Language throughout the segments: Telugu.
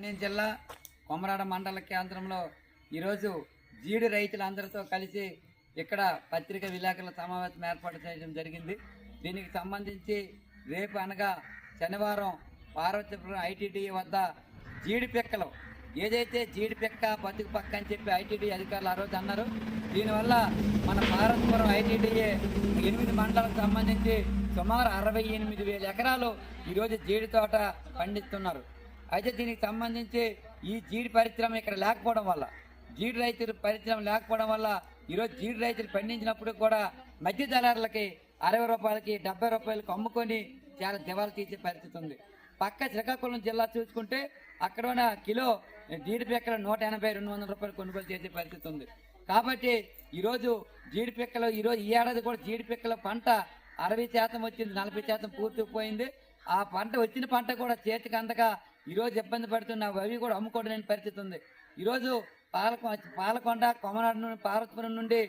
మన్యం జిల్లా కొమరాడ మండల కేంద్రంలో ఈరోజు జీడి రైతులందరితో కలిసి ఇక్కడ పత్రిక విలేకరుల సమావేశం ఏర్పాటు చేయడం జరిగింది. దీనికి సంబంధించి రేపు అనగా శనివారం పార్వతీపురం ఐటీడీ వద్ద జీడి పిక్కలు ఏదైతే జీడి పిక్క బతుకు పక్క అని చెప్పి ఐటీడీ అధికారులు ఆ రోజు అన్నారు. దీనివల్ల మన పార్వతీపురం ఐటీడీఏ ఎనిమిది మండలకు సంబంధించి సుమారు అరవై ఎనిమిది వేల ఎకరాలు ఈరోజు జీడి తోట పండిస్తున్నారు. అయితే దీనికి సంబంధించి ఈ జీడి పరిశ్రమ ఇక్కడ లేకపోవడం వల్ల జీడి రైతులు పరిశ్రమ లేకపోవడం వల్ల ఈరోజు జీడి రైతులు పండించినప్పుడు కూడా మధ్య దళారులకి అరవై రూపాయలకి డెబ్బై రూపాయలకి అమ్ముకొని చాలా దివాలు తీసే పరిస్థితి ఉంది. పక్క శ్రీకాకుళం జిల్లా చూసుకుంటే అక్కడ ఉన్న కిలో జీడి పిక్కలు నూట ఎనభై రెండు వందల రూపాయలు కొనుగోలు చేసే పరిస్థితి ఉంది. కాబట్టి ఈరోజు జీడి పిక్కలు ఈరోజు ఈ ఏడాది కూడా జీడి పిక్కల పంట అరవై శాతం వచ్చింది నలభై శాతం పూర్తి పోయింది. ఆ పంట వచ్చిన పంట కూడా చేతికి అందక ఈరోజు ఇబ్బంది పడుతున్న అవి కూడా అమ్ముకోవడం పరిస్థితి ఉంది. ఈరోజు పాలకొ పాలకొండ కొమనాడు నుండి పార్వతపురం నుండి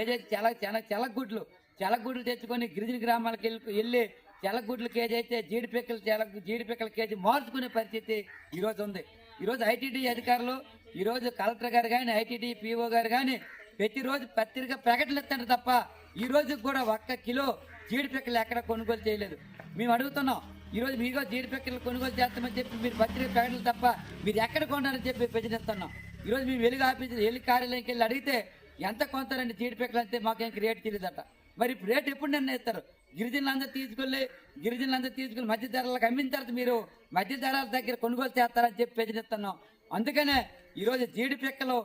ఏదైతే చెల చెల చెలగుడ్లు చెలగుడ్లు తెచ్చుకొని గిరిజన గ్రామాలకు వెళ్ళి వెళ్ళి చెలగుడ్లు కేజీ అయితే జీడిపిక్కలు చెల జీడిపిక్కల కేజీ మార్చుకునే పరిస్థితి ఈరోజు ఉంది. ఈరోజు ఐటీడీ అధికారులు ఈరోజు కలెక్టర్ గారు కానీ ఐటీడీ పీఓ గారు కానీ ప్రతిరోజు పత్రిక ప్రకటనలు ఇస్తారు తప్ప ఈ రోజు కూడా ఒక్క కిలో జీడిపిక్కలు ఎక్కడ కొనుగోలు చేయలేదు. మేము అడుగుతున్నాం ఈరోజు మీగో జీడిపిక్కలు కొనుగోలు చేస్తామని చెప్పి మీరు పత్రిక ప్రకటనలు తప్ప మీరు ఎక్కడ కొన్నారని చెప్పి ప్రజనిస్తున్నాం ఈరోజు మీ వెలుగు ఆఫీస్ వెలుగు కార్యాలయంకి వెళ్ళి అడిగితే ఎంత కొంతారండి జీడిపిక్కలు అంటే మాకేం రేట్ తెలియదట. మరి ఇప్పుడు రేట్ ఎప్పుడు నిర్ణయిస్తారు? గిరిజనులందరూ తీసుకెళ్ళి గిరిజనులందరూ తీసుకెళ్ళి మధ్య ధరలకు అమ్మిన తర్వాత మీరు మధ్య ధరల దగ్గర కొనుగోలు చేస్తారని చెప్పి ప్రజనిస్తున్నాం అందుకనే ఈరోజు జీడిపిక్కలు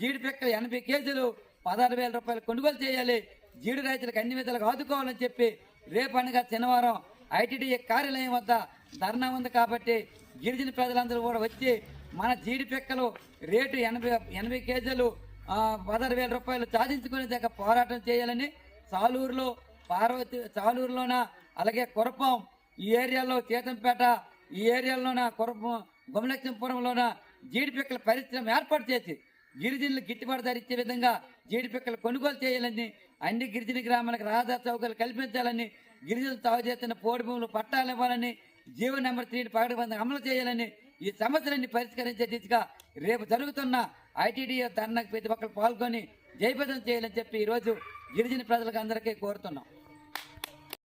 జీడిపిక్కలు ఎనభై కేజీలు పదహారు వేల రూపాయలు కొనుగోలు చేయాలి. జీడి రైతులకు అన్ని విధాలుగా ఆదుకోవాలని చెప్పి రేపు అనగా శనివారం ఐటీడీఏ కార్యాలయం వద్ద ధర్నా ఉంది కాబట్టి గిరిజన ప్రజలందరూ కూడా వచ్చి మన జీడిపెక్కలు రేటు ఎనభై ఎనభై కేజీలు పదహారు వేల రూపాయలు సాధించుకునే దగ్గర పోరాటం చేయాలని సాలూరులో పార్వతి సాలూరులోన అలాగే కురపం ఈ ఏరియాలో చేతంపేట ఈ ఏరియాలోన కురపం గుమలక్ష్మీపురంలోన జీడిపిక్కల పరిశ్రమ ఏర్పాటు చేసి గిరిజనులు గిట్టుబాటు ధర ఇచ్చే విధంగా జీడిపిక్కలు కొనుగోలు చేయాలని అన్ని గిరిజన గ్రామాలకు రహదారి సౌకర్యాలు కల్పించాలని గిరిజనులు తాగు చేస్తున్న పోడి భూములు పట్టాలు ఇవ్వాలని జీవో నెంబర్ త్రీ పగడబంధం అమలు చేయాలని ఈ సమస్యలన్నీ పరిష్కరించే దిశగా రేపు జరుగుతున్న ఐటీడీ ధర్నాకు ప్రతి ఒక్కరు పాల్గొని జయప్రదం చేయాలని చెప్పి ఈరోజు గిరిజన ప్రజలకు అందరికీ కోరుతున్నాం.